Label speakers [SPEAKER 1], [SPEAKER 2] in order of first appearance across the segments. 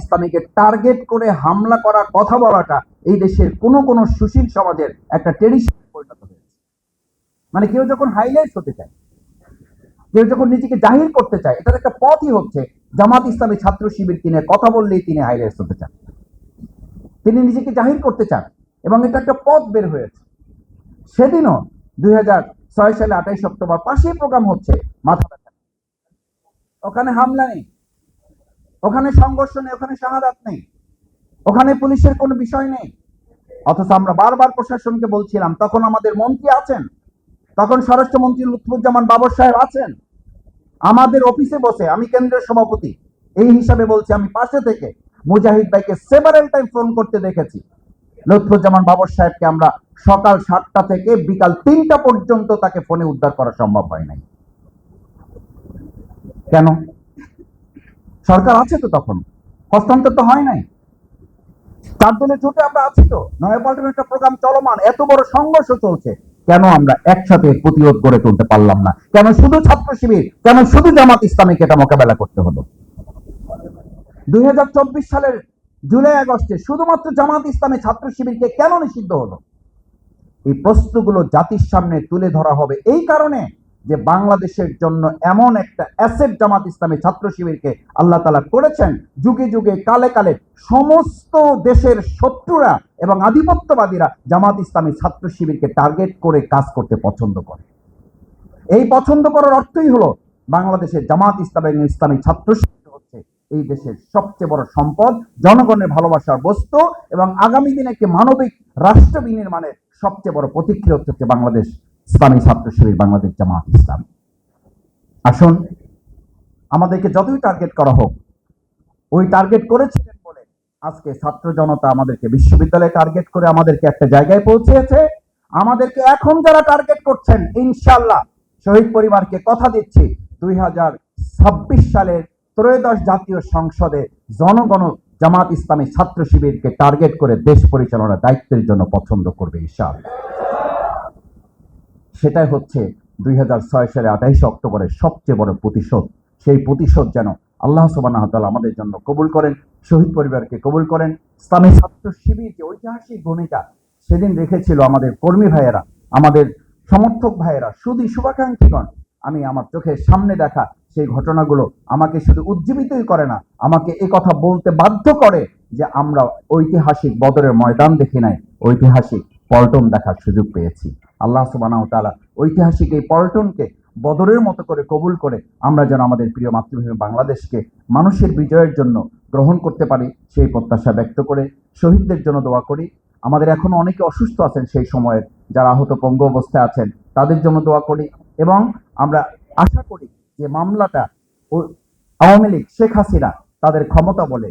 [SPEAKER 1] ইসলামীকে target করে হামলা করা কথা বলাটা এই দেশের কোন কোন সুশীল সমাজের একটা ট্রেডিশন পরিণত হয়েছে। মানে কেউ যখন হাইলাইট হতে চায়, কেউ যখন নিজেকে জাহির করতে চায়, এটার একটা পথই হচ্ছে জামাত ইসলামী ছাত্র শিবির কিনে কথা বললেই তিনি হাইলাইট হতে চান। তিনি নিজেকে জাহির করতে চান এবং এটা একটা পথ বের হয়েছে। সেদিনও দুই হাজার ছয় সালে আঠাইশ অক্টোবর পাশেই প্রোগ্রাম হচ্ছে মাথা ব্যথা ওখানে হামলা নেই। ওখানে সংঘর্ষ নেই, ওখানে শাহাদাত নেই, ওখানে পুলিশের কোনো বিষয় নেই। অথচ আমরা বারবার প্রশাসনকে বলছিলাম, তখন আমাদের মন্ত্রী আছেন, তখন স্বরাষ্ট্রমন্ত্রী লুৎফুজ্জামান বাবর সাহেব আছেন। আমাদের অফিসে বসে, আমি কেন্দ্রীয় সভাপতি, এই হিসাবে বলছি, আমি পাশে থেকে মুজাহিদ ভাইকে সেভারেল টাইম ফোন করতে দেখেছি। লুৎফুজ্জামান বাবর সাহেবকে আমরা সকাল সাতটা থেকে বিকাল তিনটা পর্যন্ত তাকে ফোনে উদ্ধার করা সম্ভব হয় নাই। কেন? সরকার আছে তো তখন? হস্তান্তর তো হয় নাই। চার দলের জোটে আমরা আছি তো। নয় একটা প্রোগ্রাম চলমান। এত বড় সংঘর্ষ চলছে। কেন আমরা একসাথে প্রতিরোধ গড়ে তুলতে পারলাম না? কেন শুধু ছাত্র শিবির, কেন শুধু জামাত ইসলামীকে এটা মোকাবেলা করতে হলো? দুই হাজার চব্বিশ সালের জুলাই আগস্টে শুধুমাত্র জামাত ইসলামী ছাত্র শিবিরকে কেন নিষিদ্ধ হলো? এই প্রশ্নগুলো জাতির সামনে তুলে ধরা হবে। এই কারণে যে বাংলাদেশের জন্য এমন একটা অ্যাসেট জামাত ইসলামী ছাত্র শিবিরকে আল্লাহ তালা করেছেন, যুগে যুগে, কালে কালে সমস্ত দেশের শত্রুরা এবং আধিপত্যবাদীরা জামাত ইসলামী ছাত্র শিবিরকে টার্গেট করে কাজ করতে পছন্দ করে। এই পছন্দ করার অর্থই হলো, বাংলাদেশের জামাত ইসলাম এবং ইসলামী ছাত্র শিবির হচ্ছে এই দেশের সবচেয়ে বড় সম্পদ, জনগণের ভালোবাসার বস্তু এবং আগামী দিনে একটি মানবিক রাষ্ট্র বিনির্মাণের সবচেয়ে বড় প্রতিক্রিয়া হচ্ছে বাংলাদেশ। ইসলামী ছাত্র শিবির বাংলাদেশ জামাত ইসলাম। আসুন, আমাদেরকে যতই টার্গেট করা হোক, ওই টার্গেট করেছিলেন বলে আজকে ছাত্র জনতা আমাদেরকে বিশ্ববিদ্যালয়ে টার্গেট করে আমাদেরকে একটা জায়গায় পৌঁছেছে। আমাদেরকে এখন যারা টার্গেট করছেন ইনশাল্লাহ শহীদ পরিবারকে কথা দিচ্ছি, দুই হাজার ছাব্বিশ সালের ত্রয়োদশ জাতীয় সংসদে জনগণ জামাত ইসলামী ছাত্র শিবিরকে টার্গেট করে দেশ পরিচালনার দায়িত্বের জন্য পছন্দ করবে ইনশাআল্লাহ। সেটাই হচ্ছে দুই হাজার ছয় সালে আঠাইশে অক্টোবরের সবচেয়ে বড় প্রতিশোধ। সেই প্রতিশোধ যেন আল্লাহ সুবাহ আমাদের জন্য কবুল করেন, শহীদ পরিবারকে কবুল করেন। ইসলামী ছাত্র শিবির যে ঐতিহাসিক ভূমিকা সেদিন রেখেছিল আমাদের কর্মী ভাইয়েরা, আমাদের সমর্থক ভাইয়েরা শুধু শুভাকাঙ্ক্ষীগণ। আমি আমার চোখের সামনে দেখা সেই ঘটনাগুলো আমাকে শুধু উজ্জীবিতই করে না, আমাকে এ কথা বলতে বাধ্য করে যে আমরা ঐতিহাসিক বদরের ময়দান দেখি নাই, ঐতিহাসিক পল্টন দেখার সুযোগ পেয়েছি। আল্লাহ সুবাহ তালা ঐতিহাসিক এই পল্টনকে বদরের মতো করে কবুল করে আমরা যেন আমাদের প্রিয় মাতৃভূমি বাংলাদেশকে মানুষের বিজয়ের জন্য গ্রহণ করতে পারি, সেই প্রত্যাশা ব্যক্ত করে শহীদদের জন্য দোয়া করি। আমাদের এখনও অনেকে অসুস্থ আছেন সেই সময়ের, যারা আহত পঙ্গু অবস্থায় আছেন, তাদের জন্য দোয়া করি এবং আমরা আশা করি যে মামলাটা আওয়ামী লীগ, শেখ হাসিনা তাদের ক্ষমতা বলে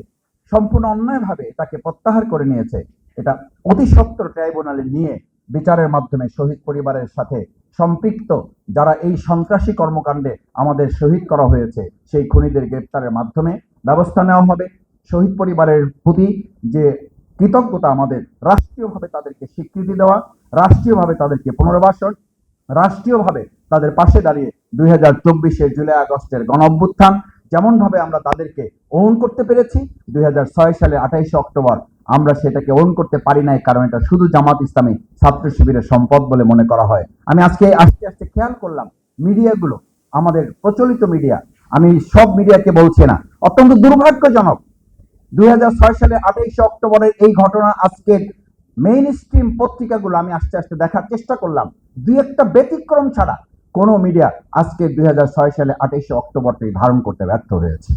[SPEAKER 1] সম্পূর্ণ অন্যায়ভাবে তাকে প্রত্যাহার করে নিয়েছে। এটা অতি সত্তর ট্রাইব্যুনালে নিয়ে বিচারের মাধ্যমে শহীদ পরিবারের সাথে সম্পৃক্ত যারা এই সন্ত্রাসী কর্মকাণ্ডে আমাদের শহীদ করা হয়েছে, সেই খুনিদের গ্রেপ্তারের মাধ্যমে ব্যবস্থা নেওয়া হবে। শহীদ পরিবারের প্রতি যে কৃতজ্ঞতা আমাদের, রাষ্ট্রীয়ভাবে তাদেরকে স্বীকৃতি দেওয়া, রাষ্ট্রীয়ভাবে তাদেরকে পুনর্বাসন, রাষ্ট্রীয়ভাবে তাদের পাশে দাঁড়িয়ে দুই হাজার চব্বিশে জুলাই আগস্টের গণ অভ্যুত্থান যেমনভাবে আমরা তাদেরকে ওন করতে পেরেছি, দুই হাজার ছয় সালে আঠাইশে অক্টোবর আমরা সেটাকে ওন করতে পারি নাই, কারণ এটা শুধু জামাত ইসলামী ছাত্র শিবিরের সম্পদ বলে মনে করা হয়। আমি আজকে আস্তে আস্তে খেয়াল করলাম, মিডিয়াগুলো, আমাদের প্রচলিত মিডিয়া। আমি সব মিডিয়াকে বলছি না, অত্যন্ত দুর্ভাগ্যজনক। দুই হাজার ছয় সালে আঠাইশে অক্টোবরের এই ঘটনা আজকের মেইন স্ট্রিম পত্রিকাগুলো আমি আস্তে আস্তে দেখার চেষ্টা করলাম। দুই একটা ব্যতিক্রম ছাড়া কোনো মিডিয়া আজকে দুই সালে আঠাইশে অক্টোবরটি ধারণ করতে ব্যর্থ হয়েছে।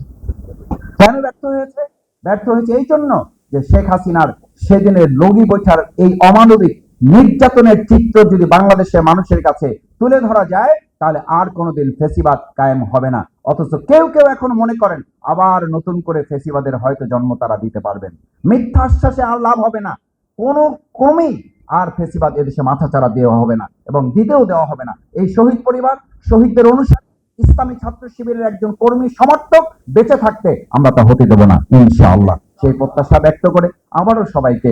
[SPEAKER 1] কেন ব্যর্থ হয়েছে? ব্যর্থ হয়েছে এই জন্য যে শেখ হাসিনার সেদিনের লগি বৈঠার এই অমানবিক নির্যাতনের চিত্র যদি বাংলাদেশের মানুষের কাছে তুলে ধরা যায়, তাহলে আর কোনোদিন ফেসিবাদ কায়েম হবে না। অথচ কেউ কেউ এখন মনে করেন, আবার নতুন করে ফেসিবাদের হয়তো জন্ম তারা দিতে পারবেন। মিথ্যা আশ্বাসে আর লাভ হবে না। কোনো ক্রমেই আর ফেসিবাদ এদেশে মাথা মাথাচাড়া দেওয়া হবে না এবং দিতেও দেওয়া হবে না। এই শহীদ পরিবার, শহীদদের অনুসারে, ইসলামী ছাত্র শিবিরের একজন কর্মী সমর্থক বেঁচে থাকতে আমরা তা হতে দেব না, ইনশাআল্লাহ। সেই প্রত্যাশা ব্যক্ত করে আবারও সবাইকে